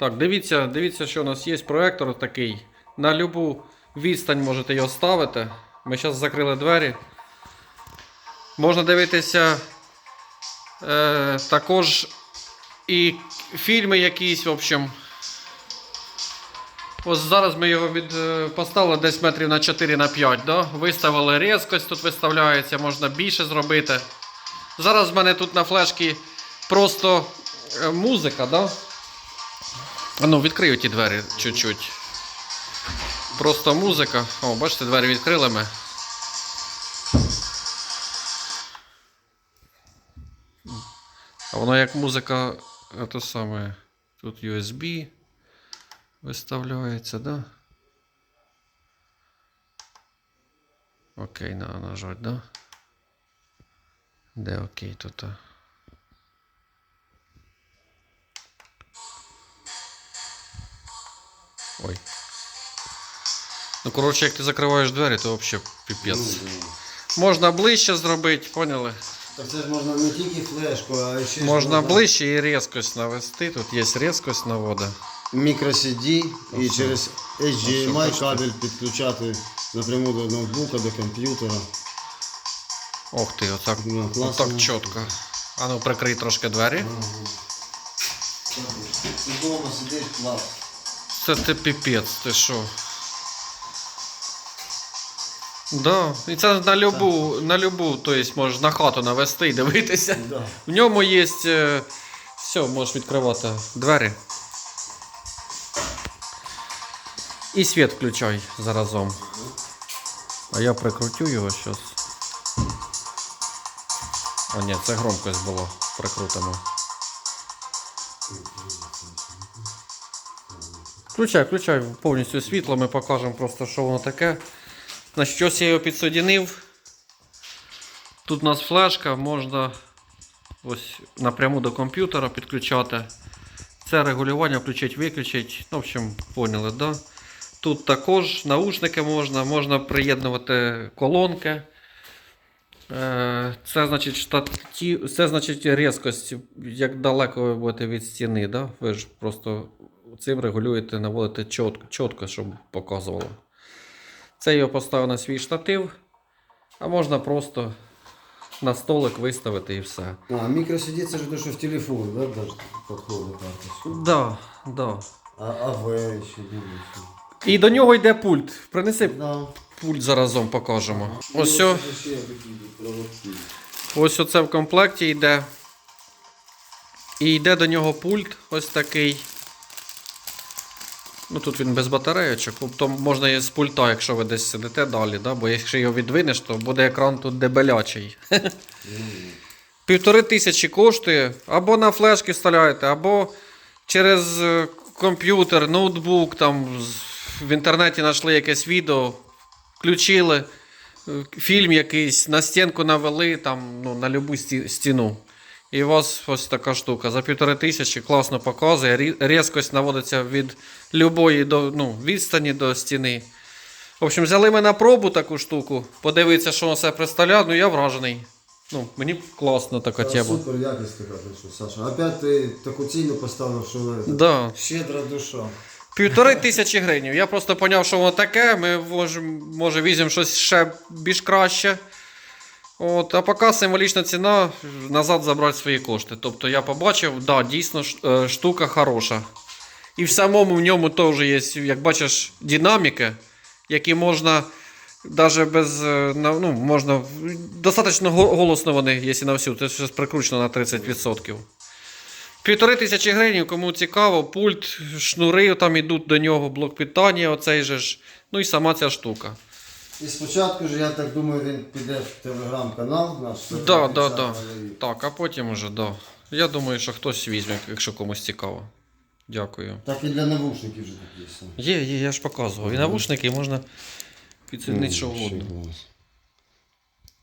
Так, дивіться, дивіться, що у нас є проектор такий. На любу відстань можете його ставити. Ми зараз закрили двері. Можна дивитися е, також і фільми якісь, в общем. Ось зараз ми його від, е, поставили десь метрів на 4 на 5, да? виставили різкость, тут виставляється, можна більше зробити. Зараз в мене тут на флешці просто е, музика, да? А ну, відкрию ті двері чуть-чуть. Просто музика. О, бачите, двері відкрили ми. А воно як музика, те саме. Тут USB виставляється, да? Окей, надо нажать, да? Де окей тут? Ой. Ну, коротше, як ти закриваєш двері, то взагалі піпець. Можна ближче зробити, поняли? Так це ж можна не тільки флешку, а ще ж Можна ближче і різкость навести. Тут є різкость навода. Мікро-CD і через Ось, HDMI кабель підключати напряму до ноутбука, до комп'ютера. Ох ти, отак, Ну, класно. отак чітко. А ну прикрий трошки двері. Вдома сидиш, клас. Це ти піпець, ти що? Да. І це на любу, на любу, то есть можеш на хату навести і дивитися. Да. В ньому є. е, Все, можеш відкривати двері. І світ включай заразом. А я прикрутю його зараз. О, ні, це громкость була. Прикрутимо. Включай, включай повністю світло, ми покажемо просто, що воно таке. Значить, ось я його підсоединив. Тут у нас флешка, можна ось напряму до комп'ютера підключати. Це регулювання включить, виключить. Ну, в общем, поняли, да? Тут також наушники можна, можна приєднувати колонки. Е, Це значить штатів, це значить різкость, як далеко ви будете від стіни. Да? Ви ж просто цим регулюєте, наводите чітко, чітко, щоб показувало. Це його поставив на свій штатив, а можна просто на столик виставити і все. А, мікро-CD це ж те, що в телефон, да, даже підходить карточка. Да, да. А АВ ще думаю. І до нього йде пульт. Принеси Да. пульт заразом покажемо. Ось, о- ось оце в комплекті йде. І йде до нього пульт ось такий. Ну тут він без батарейочок. Тобто можна і з пульта, якщо ви десь сидите далі, да? бо якщо його відвинеш, то буде екран тут дебелячий. Півтори тисячі коштує, або на флешки вставляєте, або через е, комп'ютер, ноутбук, там в інтернеті знайшли якесь відео, включили е, фільм якийсь, на стінку навели там, ну, на любу сті- стіну. І у вас ось така штука. За півтори тисячі класно показує. рі- Різкость наводиться від любої до, ну, відстані до стіни. В общем, взяли ми на пробу таку штуку, подивитися, що воно себе представляє. Ну я вражений. Ну, мені класно така тема. Супер якість така, Саша. Опять ти таку ціну поставив, що Да. щедра душа. Півтори тисячі гривень. Я просто поняв, що воно таке. Ми може візьмемо щось ще більш краще. От, а поки символічна ціна назад забрати свої кошти. Тобто я побачив, да, дійсно е, штука хороша. І в самому в ньому теж є, як бачиш, динаміки, які можна навіть без. е, Ну, можна, достатньо голосно вони, якщо на всю, це щось прикручено на 30%. Півтори тисячі гривень, кому цікаво, пульт, шнури там йдуть до нього, блок питання, оцей же ж. Ну і сама ця штука. І спочатку ж, я так думаю, він піде в телеграм-канал наш. Да, да, да. Так, а потім уже, да. Я думаю, що хтось візьме, якщо комусь цікаво. Дякую. Так і для навушників вже такі. Є, є, я ж показував. І навушники можна підсоединити що Ну, ще угодно. клас.